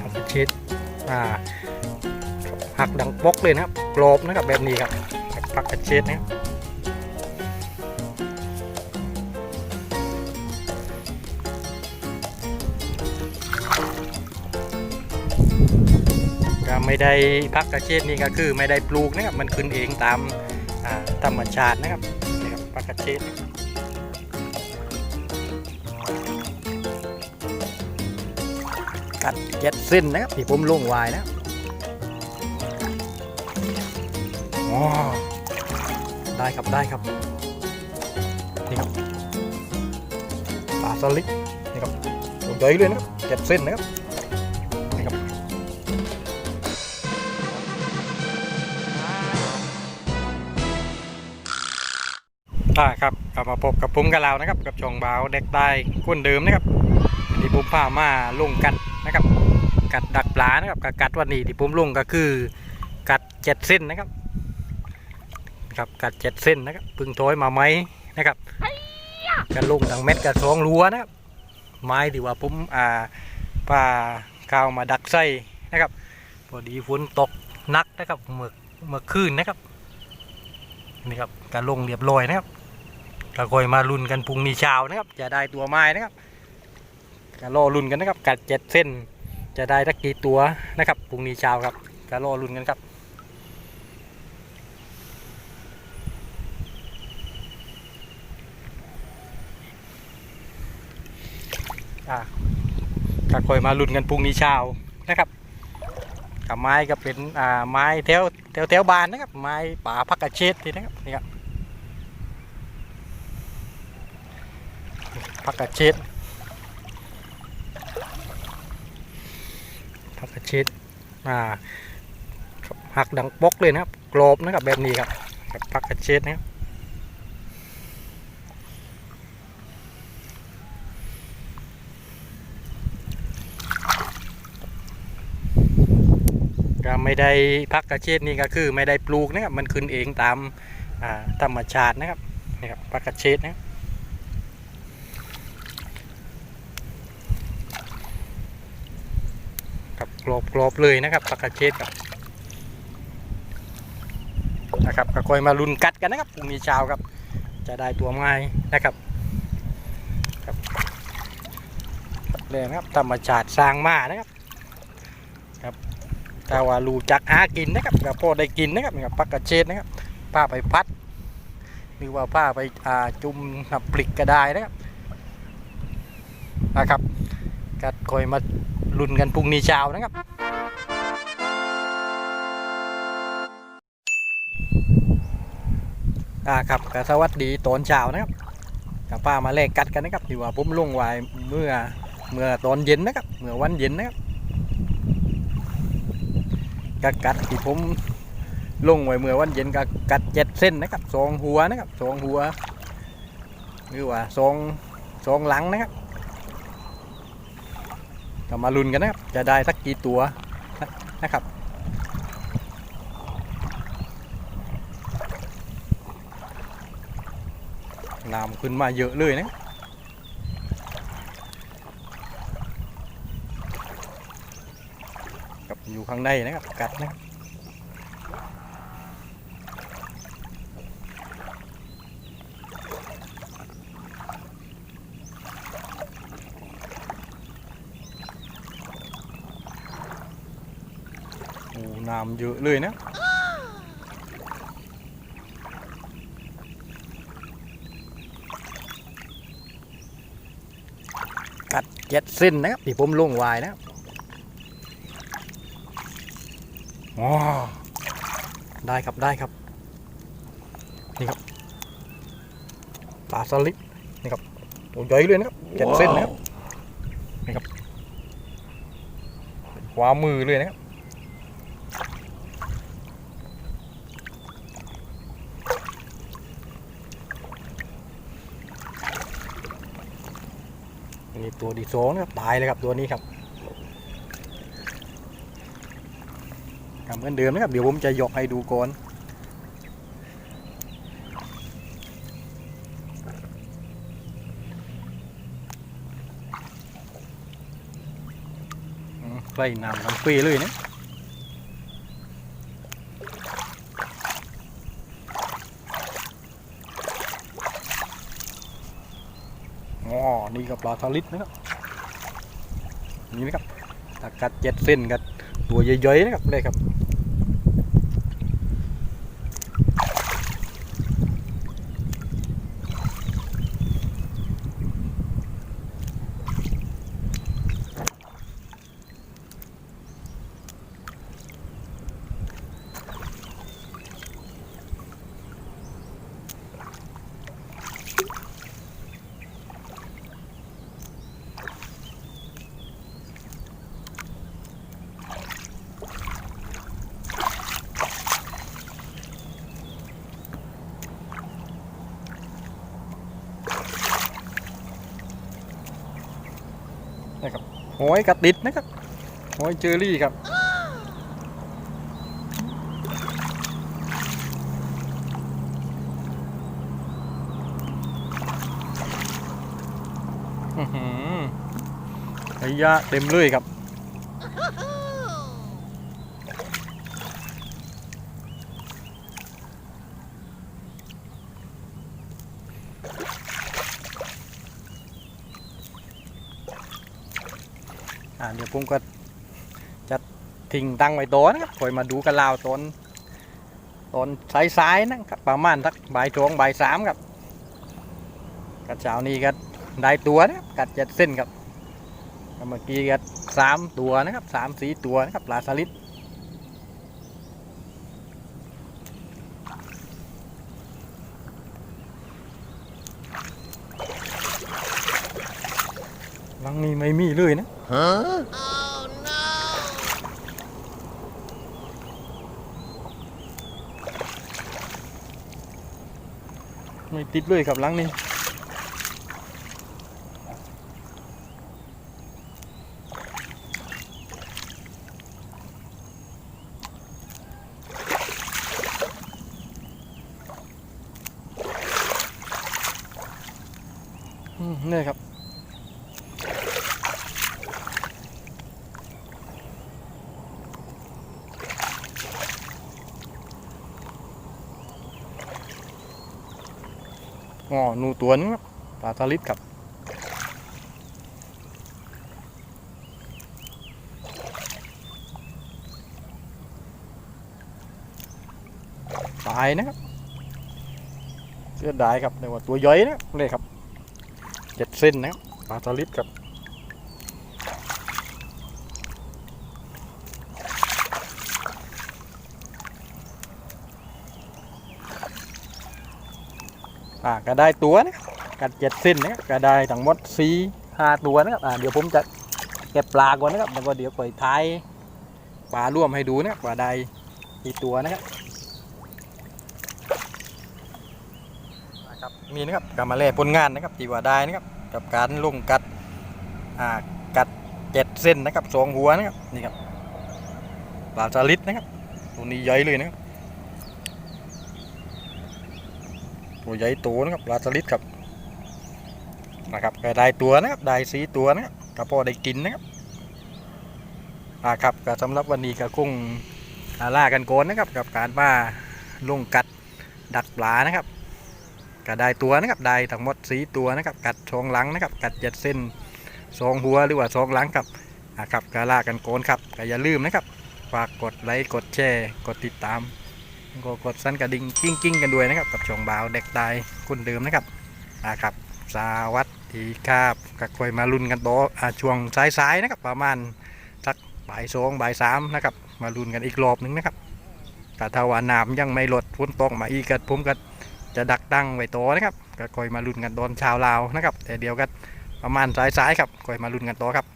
ผักกะเช็ดอ่าหักดังปกเลยนะครับกรอบนะครับแบบนี้ครับผักกระเช็ดนะครับไม่ได้ผักกระเช็ดนี่ก็คือไม่ได้ปลูกนะครับ มันขึ้นเองตามอ่าธรรมชาตินะครับนี่ครับผักกระเช็ด กัดเจ็ดเส้นนะครับที่ผมลงวายนะได้ครับได้ครับ นี่ครับปลาสลิดนี่ครับตัวใหญ่เลยนะครับเจ็ดเส้นนะครับนี่ครับอ่าครับกลับมาพบกับผมกับเรานะครับ กับช่องบาวเด็กใต้คนเดิมนะครับที่ผมพามาลงกัด นะครับ กัดดักปลานะครับกับกัดวันนี้ที่ผมลงก็คือ กัดเจ็ดเส้นนะครับครับกัดเจ็ดเส้นนะครับพึ่งโถอยมาไหมนะครับกันลงดังเม็ดกับสองรัวนะครับไม้ที่ว่าผมอ่าปลาข้าวมาดักไส้นะครับพอดีฝนตกนักนะครับเมื่อเมื่อคืนนะครับนี่ครับการลงเรียบร้อยนะครับก็คอยมาลุ้นกันพรุ่งนี้เช้านะครับ จะได้ตัวไม้นะครับ ก็รอลุ้นกันนะครับกัดเจ็ดเส้น จะได้สักกี่ตัวนะครับพรุ่งนี้เช้าครับก็รอลุ้นกันครับอ่าก็คอยมาลุ้นกันพรุ่งนี้เช้านะครับกับไม้ก็เป็นอ่าไม้แถวแถวแถวบานนะครับ ไม้ป่าพักกระเชษทีนะครับนี่ครับพักกระเชษ ผักกระเช็ดอ่าหักดังปกเลยนะครับกรอบนะครับแบบนี้ครับกับผักกระเช็ดนะครับก็ไม่ได้ผักกระเช็ดนี่ก็คือไม่ได้ปลูกนะครับมันขึ้นเองตามอ่าธรรมชาตินะครับนี่ครับผักกระเช็ดนะครับ ครับ กรอบกรอบเลยนะครับผักกระเช็ดครับนะครับก็คอยมาลุ้นกัดกันนะครับพรุ่งนี้เช้าครับ จะได้ตัวไม้นะครับครับครับเลยนะครับธรรมชาติสร้างมานะครับครับถ้าว่ารู้จักหากินนะครับก็พอได้กินนะครับนี่ครับผักกระเช็ดนะครับป้าไปพัดหรือว่าป้าไปาจุ่มน้ำปลิกก็ได้นะครับนะครับก็คอยมา ลุ้นกันพรุ่งนี้เช้านะครับ อ่าครับกสวัสดีตอนเช้านะครับกับป้ามาแลกกัดกันนะครับที่ว่าผมลงไว้เมื่อเมื่อตอนเย็นนะครับ เมื่อวันเย็นนะครับกัดกัดที่ผมลงไว้เมื่อวันเย็นก็กัดเจ็ดเส้นนะครับสองหัวนะครับสองหัวหรือว่าสองสองหลังนะครับ ก็มาลุ้นกันนะครับ จะได้สักกี่ตัวนะครับน้ำขึ้นมาเยอะเลยนะกับอยู่ข้างในนะครับกัดนะครับโอ้ น้ำเยอะเลยนะกัดเจ็ดเส้นนะครับที่ผมลงไวายนะครับอ๋อได้ครับได้ครับ นี่ครับปลาสลิดนี่ครับตัวใหญ่เลยนะครับเจ็ดเส้นนะครับนี่ครับเป็นขวามือเลยนะครับ ตัวที่สองนะครับตายเลยครับตัวนี้ครับทำเหมือนเดิมนะครับเดี๋ยวผมจะยกให้ดูก่อนใกล้น้ำทั้งปีเลยนะ ก็ปลาสลิดนะครับนี่นะครับถ้ากัดเจ็ดเส้นกัดตัวใหญ่ๆนะครับเลยครับ นะครับหอยกระติดนะครับหอยเจอรี่ครับอื้อหือระยะเต็มเลยครับ อ่าเดี๋ยว ผมก็จะทิ้งตั้งไว้ตัวนะครับคอยมาดูกันลาวตอนตอนสายๆนะครับประมาณสักบ่ายสองบ่ายสามครับกระเช้านี้ก็ได้ตัวนะครับกัดเจ็ดเส้นครับเมื่อกี้ก็สามตัวนะครับสามสีตัวนะครับปลาสลิดลังนี้ไม่มีเลยนะฮะ ไม่ติดเลยครับหลังนี้ อ๋อหนูตัวนึงครับปลาสลิดครับตายนะครับเสื้อได้ครับเรียกว่าตัวย่อยนะเลยครับเจ็ดเส้นนะครับปลาสลิดครับ อ่าก็ได้ตัวนะกัดเจ็ดเส้นนะครับก็ได้ทั้งหมดสี่ห้าตัวนะครับอ่าเดี๋ยวผมจะเก็บปลาก่อนนะครับแล้วก็เดี๋ยวปล่อยท้ายปลาร่วมให้ดูนะครับว่าได้กี่ตัวนะครับครับมีนะครับกำมาแล่ผลงานนะครับที่ว่าได้นะครับกับการลุงกัดอ่ากัดเจ็ดเส้นนะครับสองหัวนะครับนี่ครับปลาสลิดนะครับตัวนี้ใหญ่เลยนะครับ ตัวใหญ่โตนะครับปลาสลิดครับนะครับก็ได้ตัวนะครับได้สีตัวนะครับก็พอได้กินนะครับอ่าครับก็สำหรับวันนี้ก็คงล่ากันโกนนะครับกับการมาลงกัดดักปลานะครับก็ได้ตัวนะครับได้ทั้งหมดสีตัวนะครับกัดสองหลังนะครับกัดเจ็ดเส้นสองหัวหรือว่าสองหลังครับอะครับก็ล่ากันโกนครับก็อย่าลืมนะครับฝากกดไลค์กดแชร์กดติดตาม ก็กดสั่นกระดิ่งกิ้งกิ้งกันด้วยนะครับ กับช่องบ่าวเด็กตายคุณเดิมนะครับอะครับสวัสดีครับก็คอยมาลุ้นกันต่ออะช่วงสายๆนะครับ ประมาณสักบ่ายสองบ่ายสามนะครับ มาลุ้นกันอีกรอบหนึงนะครับแต่ถ้าว่าน้ำยังไม่ลดฝนตกมาอีกก็ผมก็จะดักตั้งไว้โตนะครับก็คอยมาลุ้นกันตอนเชาวลาวนะครับแต่เดียวกันประมาณสายๆครับคอยมาลุ้นกันต่อครับ